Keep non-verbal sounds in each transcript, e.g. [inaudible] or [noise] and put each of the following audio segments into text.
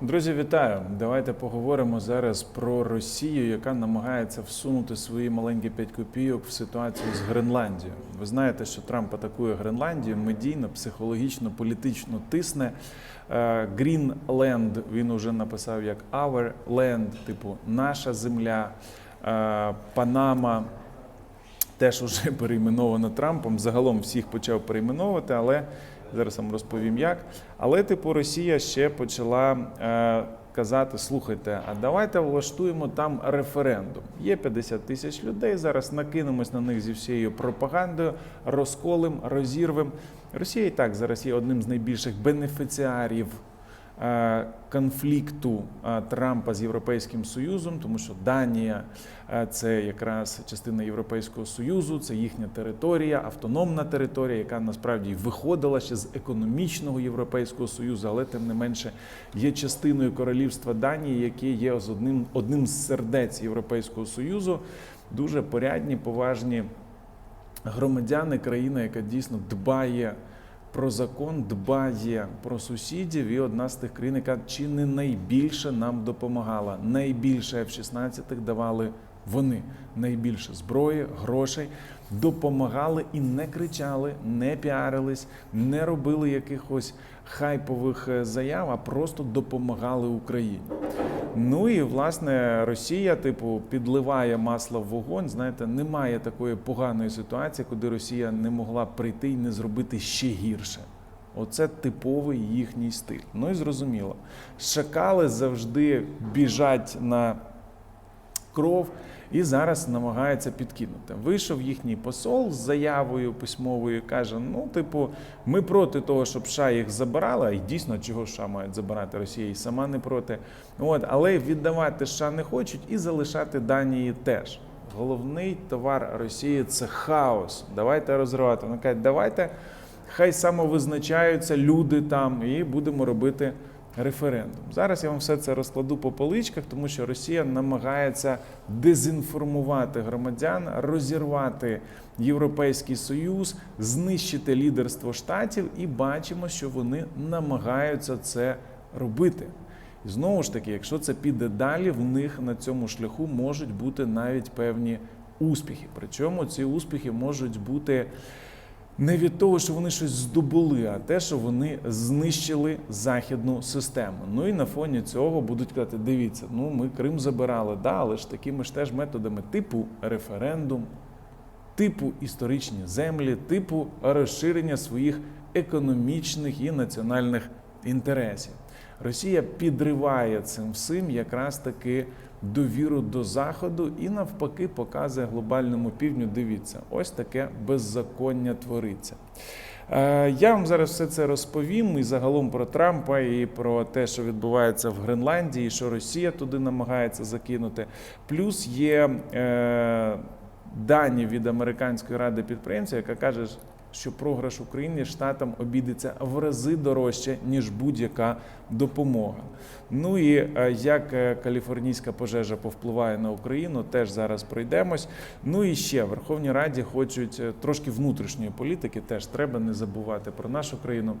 Друзі, вітаю! Давайте поговоримо зараз про Росію, яка намагається всунути свої маленькі 5 копійок в ситуацію з Гренландією. Ви знаєте, що Трамп атакує Гренландію медійно, психологічно, політично тисне. Е, Greenland він уже написав як Our Land, типу наша земля, Е, Панама. Теж уже [laughs] перейменовано Трампом. Загалом всіх почав перейменовувати, але зараз вам розповім як. Але, типу, Росія ще почала е, казати: слухайте, а давайте влаштуємо там референдум. Є 50 тисяч людей. Зараз накинемось на них зі всією пропагандою, розколим, розірвем. Росія і так зараз є одним з найбільших бенефіціарів конфлікту е, Трампа з Європейським Союзом, тому що Данія е, це якраз частина Європейського Союзу, це їхня територія, автономна територія, яка насправді виходила ще з економічного Європейського Союзу, але тим не менше є частиною королівства Данії, яке є з одним, одним з сердець Європейського Союзу. Дуже порядні, поважні громадяни, країна, яка дійсно дбає про закон, дбає про сусідів, і одна з тих країн, яка чи не найбільше нам допомагала. Найбільше F-16 давали вони. Найбільше зброї, грошей допомагали і не кричали, не піарились, не робили якихось хайпових е, заяв, а просто допомагали Україні. Ну і власне Росія, типу, підливає масло в вогонь. Знаєте, немає такої поганої ситуації, куди Росія не могла прийти і не зробити ще гірше. Оце типовий їхній стиль. Ну і зрозуміло, шакали завжди біжать на кров і зараз намагається підкинути. Вийшов їхній посол з заявою письмовою, і каже: ну, типу, ми проти того, щоб США їх забирала, і дійсно, чого США мають забирати Росія і сама не проти. От, але віддавати США не хочуть і залишати Данії теж. Головний товар Росії це хаос. Давайте розривати. Вони кажуть, давайте хай самовизначаються люди там, і будемо робити референдум. Зараз я вам все це розкладу по поличках, тому що Росія намагається дезінформувати громадян, розірвати Європейський Союз, знищити лідерство штатів, і бачимо, що вони намагаються це робити. І знову ж таки, якщо це піде далі, в них на цьому шляху можуть бути навіть певні успіхи. Причому ці успіхи можуть бути не від того, що вони щось здобули, а те, що вони знищили західну систему. Ну і на фоні цього будуть казати: дивіться, ну ми Крим забирали, да, але ж такими ж теж методами, типу референдум, типу історичні землі, типу розширення своїх економічних і національних інтересів. Росія підриває цим всім якраз таки довіру до заходу і навпаки показує глобальному півдню. Дивіться, ось таке беззаконня твориться. Е, Я вам зараз все це розповім і загалом про Трампа, і про те, що відбувається в Гренландії, що Росія туди намагається закинути. Плюс є е, дані від американської ради підприємців, яка каже, що програш Україні штатам обійдеться в рази дорожче ніж будь-яка допомога. Ну і е, як е, каліфорнійська пожежа повпливає на Україну, теж зараз пройдемось. Ну і ще в Верховній Раді хочуть е, трошки внутрішньої політики. Теж треба не забувати про нашу країну.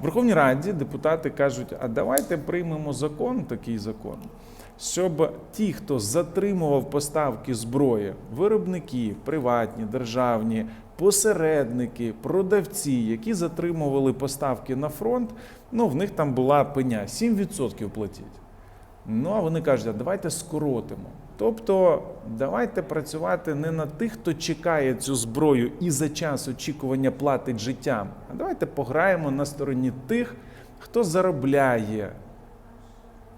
В Верховній Раді депутати кажуть: а давайте приймемо закон, такий закон, щоб ті, хто затримував поставки зброї, виробники, приватні, державні, посередники, продавці, які затримували поставки на фронт, ну в них там була пеня 7% платіть. Ну а вони кажуть, а давайте скоротимо. Тобто, давайте працювати не на тих, хто чекає цю зброю і за час очікування платить життям, а давайте пограємо на стороні тих, хто заробляє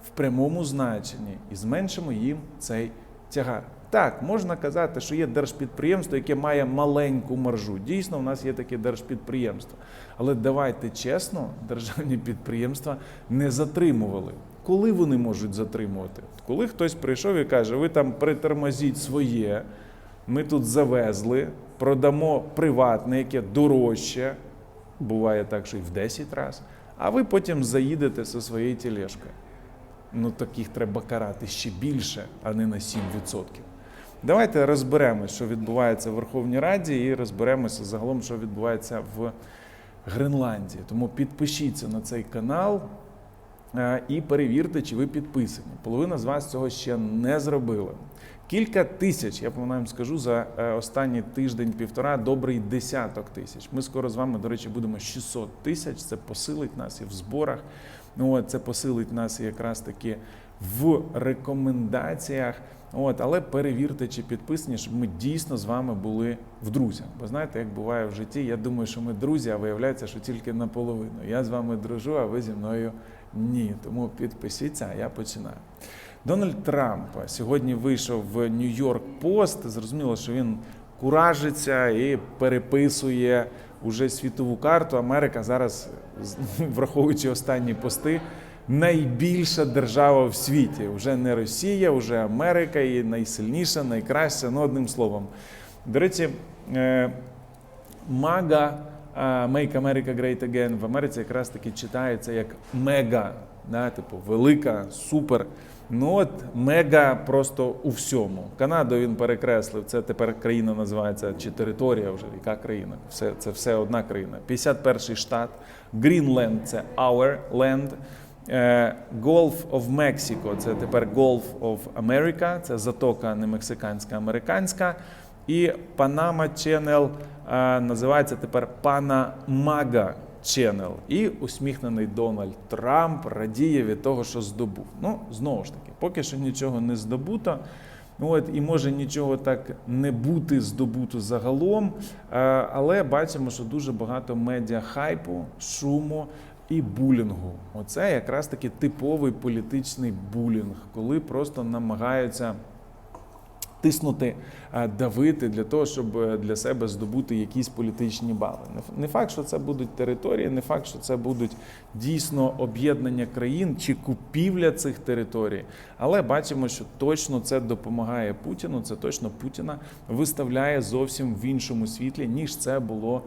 в прямому значенні і зменшимо їм цей тягар. Так, можна казати, що є держпідприємство, яке має маленьку маржу. Дійсно, в нас є таке держпідприємство. Але давайте чесно, державні підприємства не затримували. Коли вони можуть затримувати? Коли хтось прийшов і каже, ви там притормозіть своє, ми тут завезли, продамо приватне, яке дорожче, буває так, що і в 10 разів, а ви потім заїдете зі своєю тележкою. Ну таких треба карати ще більше, а не на 7%. Давайте розберемося, що відбувається в Верховній Раді, і розберемося загалом, що відбувається в Гренландії. Тому підпишіться на цей канал. Е, І перевірте, чи ви підписані. Половина з вас цього ще не зробила. Кілька тисяч, я вам скажу, за е, останній тиждень-півтора добрий десяток тисяч. Ми скоро з вами, до речі, будемо 600 тисяч. Це посилить нас і в зборах. Ну, от, це посилить нас якраз таки в рекомендаціях. От, але перевірте, чи підписані, щоб ми дійсно з вами були в друзях. Бо знаєте, як буває в житті, я думаю, що ми друзі, а виявляється, що тільки наполовину. Я з вами дружу, а ви зі мною ні. Тому підпишіться, а я починаю. Дональд Трамп сьогодні вийшов в Нью-Йорк Пост. Зрозуміло, що він куражиться і переписує уже світову карту. Америка зараз, [laughs] враховуючи останні пости, найбільша держава в світі. Вже не Росія, вже Америка і найсильніша, найкраща. Ну, одним словом. До речі, е, Мага Make America Great Again в Америці якраз таки читається як мега, да, типу велика, супер. Ну от мега просто у всьому. Канаду він перекреслив. Це тепер країна називається чи територія вже яка країна. Все це все одна країна. 51-й штат. Greenland – це our land. Е, Gulf of Mexico – це тепер Gulf of America, це затока не мексиканська, а американська. І Panama Channel е, називається тепер Panamaga Channel. І усміхнений Дональд Трамп радіє від того, що здобув. Ну, знову ж таки, поки що нічого не здобуто. От, і може нічого так не бути здобуто загалом, е, але бачимо, що дуже багато медіа хайпу, шуму і булінгу. Оце якраз таки типовий політичний булінг, коли просто намагаються тиснути, е, давити для того, щоб е, для себе здобути якісь політичні бали. Не факт, що це будуть території, не факт, що це будуть дійсно об'єднання країн чи купівля цих територій. Але бачимо, що точно це допомагає Путіну. Це точно Путіна виставляє зовсім в іншому світлі, ніж це було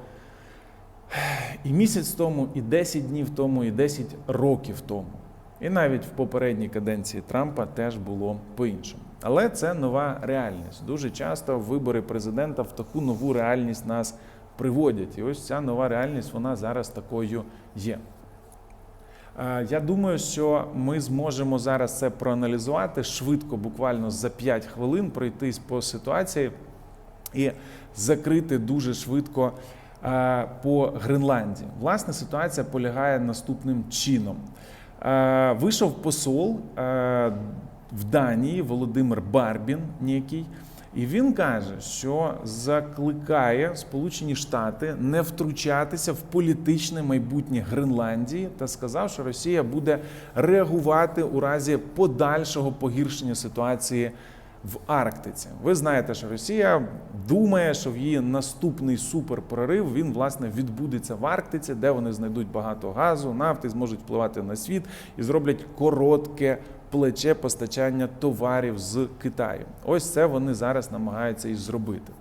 і місяць тому, і 10 днів тому, і 10 років тому. І навіть в попередній каденції Трампа теж було по-іншому. Але це нова реальність. Дуже часто вибори президента в таку нову реальність нас приводять. І ось ця нова реальність вона зараз такою є. Я думаю, що ми зможемо зараз це проаналізувати швидко, буквально за 5 хвилин, пройтись по ситуації і закрити дуже швидко по Гренландії. Власне, ситуація полягає наступним чином. Вийшов посол в Данії Володимир Барбін, некий, і він каже, що закликає Сполучені Штати не втручатися в політичне майбутнє Гренландії та сказав, що Росія буде реагувати у разі подальшого погіршення ситуації в Арктиці. Ви знаєте, що Росія думає, що в її наступний суперпрорив він власне відбудеться в Арктиці, де вони знайдуть багато газу, нафти, зможуть впливати на світ і зроблять коротке плече постачання товарів з Китаю. Ось це вони зараз намагаються і зробити.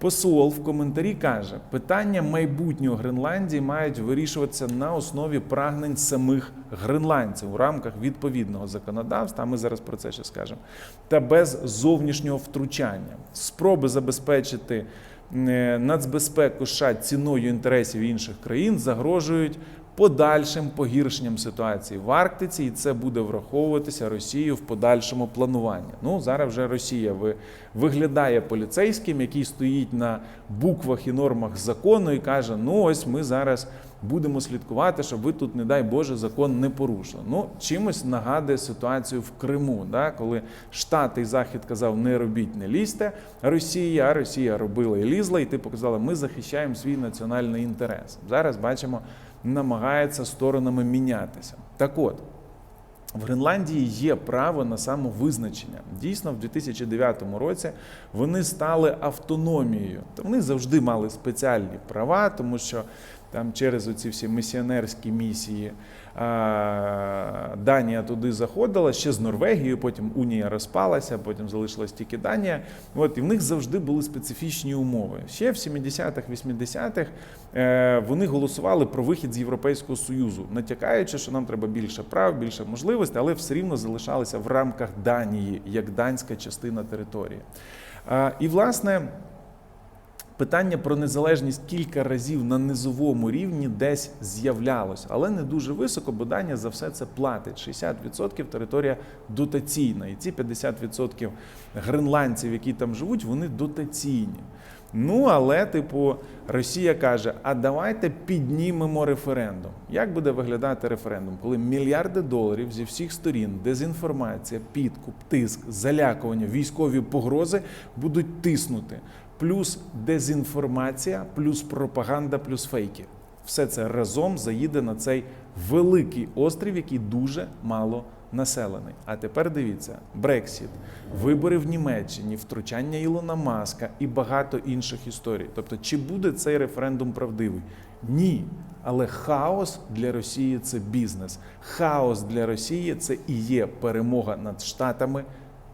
Посол в коментарі каже, питання майбутнього Гренландії мають вирішуватися на основі прагнень самих гренландців у рамках відповідного законодавства. Ми зараз про це ще скажемо, та без зовнішнього втручання. Спроби забезпечити е, нацбезпеку США ціною інтересів інших країн загрожують подальшим погіршенням ситуації в Арктиці, і це буде враховуватися Росією в подальшому плануванні. Ну зараз вже Росія ви- виглядає поліцейським, який стоїть на буквах і нормах закону і каже: Ну ось ми зараз будемо слідкувати, щоб ви тут, не дай Боже, закон не порушили. Ну чимось нагадує ситуацію в Криму, да, коли Штати і Захід казав, не робіть, не лізьте Росія, а Росія робила і лізла, і ти показала, ми захищаємо свій національний інтерес. Зараз бачимо, намагається сторонами мінятися. Так от. В Гренландії є право на самовизначення. Дійсно, в 2009 році вони стали автономією. Вони завжди мали спеціальні права, тому що там через оці всі місіонерські місії Данія туди заходила ще з Норвегією, потім Унія розпалася, потім залишилась тільки Данія. От і в них завжди були специфічні умови. Ще в 70-х, 80-х е, вони голосували про вихід з Європейського Союзу, натякаючи, що нам треба більше прав, більше можливостей, але все рівно залишалися в рамках Данії як данська частина території. І власне. Питання про незалежність кілька разів на низовому рівні десь з'являлось, але не дуже високо, бо Данія за все це платить. 60% територія дотаційна, і ці 50% гренландців, які там живуть, вони дотаційні. Ну, але, типу, Росія каже: а давайте піднімемо референдум. Як буде виглядати референдум, коли мільярди доларів зі всіх сторін, дезінформація, підкуп, тиск, залякування, військові погрози будуть тиснути, плюс дезінформація, плюс пропаганда, плюс фейки. Все це разом заїде на цей великий острів, який дуже мало населений. А тепер дивіться: Брексіт, вибори в Німеччині, втручання Ілона Маска і багато інших історій. Тобто, чи буде цей референдум правдивий? Ні. Але хаос для Росії це бізнес. Хаос для Росії це і є перемога над Штатами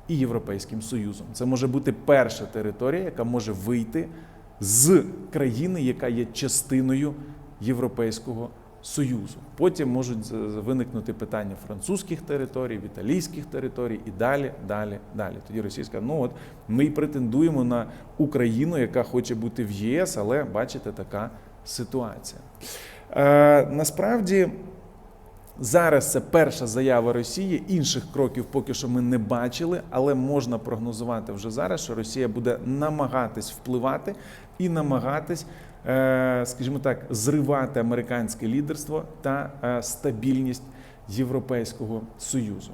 і Європейським Союзом. Це може бути перша територія, яка може вийти з країни, яка є частиною Європейського Союзу. Потім можуть виникнути питання французьких територій, італійських територій і далі, далі, далі. Тоді російська, ну от ми й претендуємо на Україну, яка хоче бути в ЄС, але бачите, така ситуація. Е, насправді. Зараз це перша заява Росії. Інших кроків поки що ми не бачили, але можна прогнозувати вже зараз, що Росія буде намагатись впливати і намагатись, скажімо так, зривати американське лідерство та е, стабільність Європейського союзу.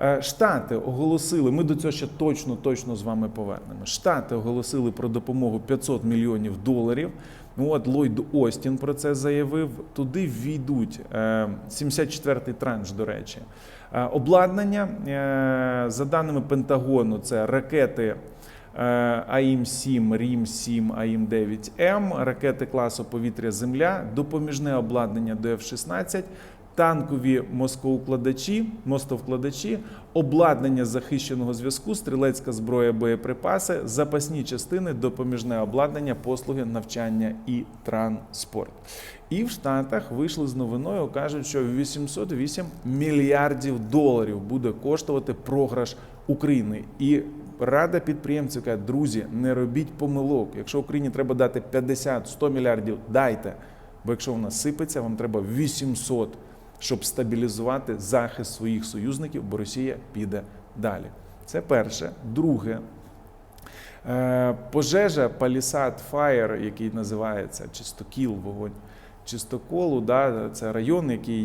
Е, Штати оголосили, ми до цього ще точно точно з вами повернемо. Штати оголосили про допомогу 500 мільйонів доларів. От Ллойд Остін про це заявив. Туди війдуть е, 74-й транш, до речі. Е, Обладнання е, за даними Пентагону, це ракети. Е, АІМ-7, РІМ-7, АІМ-9М, ракети класу повітря-Земля, допоміжне обладнання до F-16, танкові москоукладачі, мостовкладачі, обладнання захищеного зв'язку, стрілецька зброя, боєприпаси, запасні частини, допоміжне обладнання, послуги, навчання і транспорт. І в Штатах вийшли з новиною, кажуть, що 808 мільярдів доларів буде коштувати програш України. І рада підприємців каже, друзі, не робіть помилок. Якщо Україні треба дати 50-100 мільярдів, дайте. Бо якщо вона сипеться, вам треба 800, щоб стабілізувати захист своїх союзників, бо Росія піде далі. Це перше. Друге. Е, Пожежа Палісад Фаєр, який називається Чистокіл, вогонь Чистоколу, да, це район, який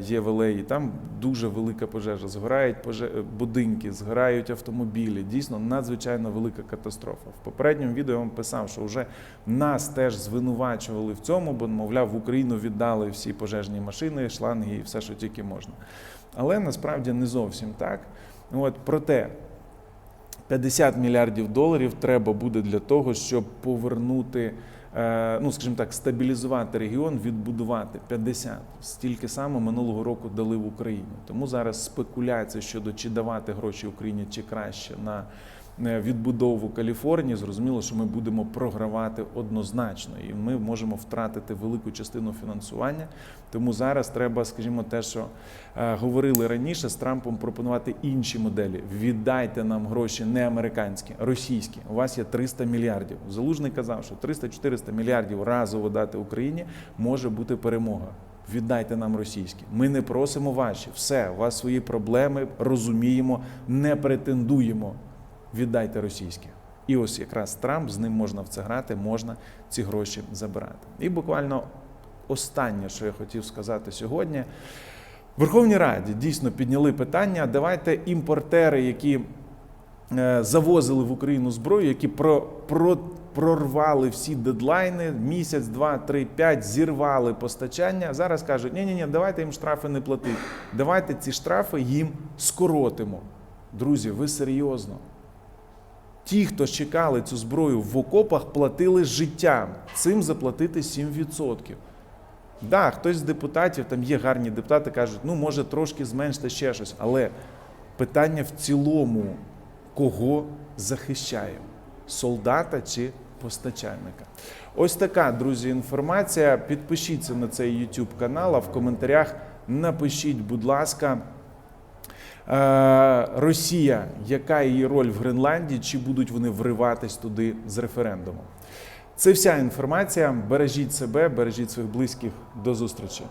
є в Елеї. Там дуже велика пожежа. Згорають поже- будинки, згорають автомобілі. Дійсно надзвичайно велика катастрофа. В попередньому відео я вам писав, що вже нас теж звинувачували в цьому, бо, мовляв, в Україну віддали всі пожежні машини, шланги і все, що тільки можна. Але насправді не зовсім так. От, проте 50 мільярдів доларів треба буде для того, щоб повернути, ну скажімо так, стабілізувати регіон, відбудувати 50. Стільки само минулого року дали в Україну. Тому зараз спекуляція щодо чи давати гроші Україні, чи краще на е, відбудову Каліфорнії. Зрозуміло, що ми будемо програвати однозначно, і ми можемо втратити велику частину фінансування. Тому зараз треба, скажімо, те, що е, говорили раніше з Трампом, пропонувати інші моделі. Віддайте нам гроші не американські, російські. У вас є 300 мільярдів. Залужний казав, що 300-400 мільярдів разово дати Україні може бути перемога. Віддайте нам російські. Ми не просимо ваші. Все, у вас свої проблеми, розуміємо, не претендуємо. Віддайте російські. І ось якраз Трамп з ним можна в це грати, можна ці гроші забирати. І буквально останнє, що я хотів сказати сьогодні. В Верховній Раді дійсно підняли питання. Давайте імпортери, які е, завозили в Україну зброю, які про, про, прорвали всі дедлайни, місяць, два, три, п'ять, зірвали постачання. Зараз кажуть, ні, ні, ні, давайте їм штрафи не платити. Давайте ці штрафи їм скоротимо. Друзі, ви серйозно? Ті, хто чекали цю зброю в окопах, платили життям. Цим заплатити 7%. Да, хтось з депутатів, там є гарні депутати, кажуть, ну може трошки зменшити ще щось. Але питання в цілому, кого захищає? Солдата чи постачальника? Ось така, друзі, інформація. Підпишіться на цей YouTube канал, а в коментарях напишіть, будь ласка. Е, Росія, яка її роль в Гренландії, чи будуть вони вриватись туди з референдумом? Це вся інформація. Бережіть себе, бережіть своїх близьких. До зустрічі.